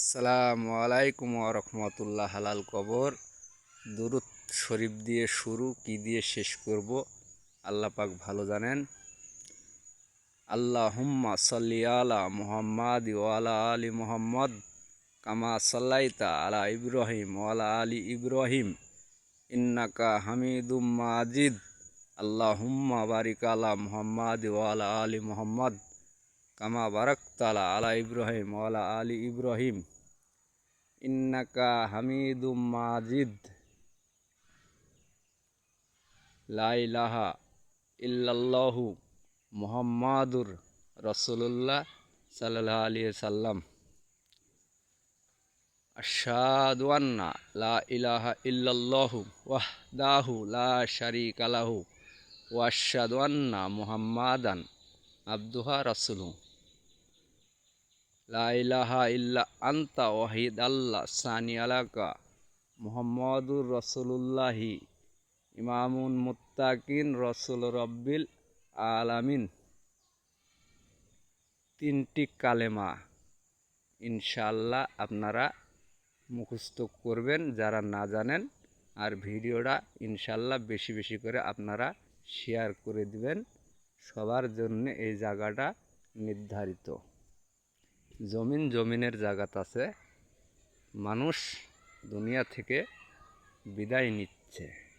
আসসালামু আলাইকুম রহমতুল্লাহ হালাল কবর। দুরুদ শরীফ দিয়ে শুরু, কি দিয়ে শেষ করব, আল্লাহ পাক ভালো জানেন। আল্লাহ হুম্মা সাল্লি আলা মুহাম্মাদ ওয়ালা আলী মুহাম্মদ, কামা সাল্লাইতা আলা ইব্রাহিম ওয়ালা আলী ইব্রাহিম, ইন্নাকা হামিদুম মাজিদ। আল্লাহ হুম্মা বারিক আলা মুহাম্মাদ ওয়ালা আলী মুহাম্মদ কামা বারাকতালা আলা ইব্রাহিম ওয়ালা আলী ইব্রাহিম ইন্নাকা হামিদুম মাজিদ লা ইলাহা ইল্লাল্লাহু মুহাম্মাদুর রসুল্লাহ সাল্লাল্লাহু আলাইহি সাল্লাম আশহাদু আন্না লা ইলাহা ইল্লাল্লাহু ওয়াহদাহু লা শারীকা লাহু ওয়া আশহাদু আন্না মুহাম্মাদান আবদুহা রাসূলুহু লা ইলাহা ইল্লা আন্তা ওয়াহিদ আল্লাহ সানি আলাকা মুহাম্মদুর রসুল্লাহি ইমামুন মুত্তাকিন রসুল রব্বিল আলামিন। তিনটি কালেমা ইনশাল্লাহ আপনারা মুখস্থ করবেন, যারা না জানেন, আর ভিডিওটা ইনশাল্লাহ বেশি বেশি করে আপনারা শেয়ার করে দিবেন। সবার জন্য এই জায়গাটা নির্ধারিত। জমিন জমিনের জায়গাত আছে। মানুষ দুনিয়া থেকে বিদায় নিচ্ছে।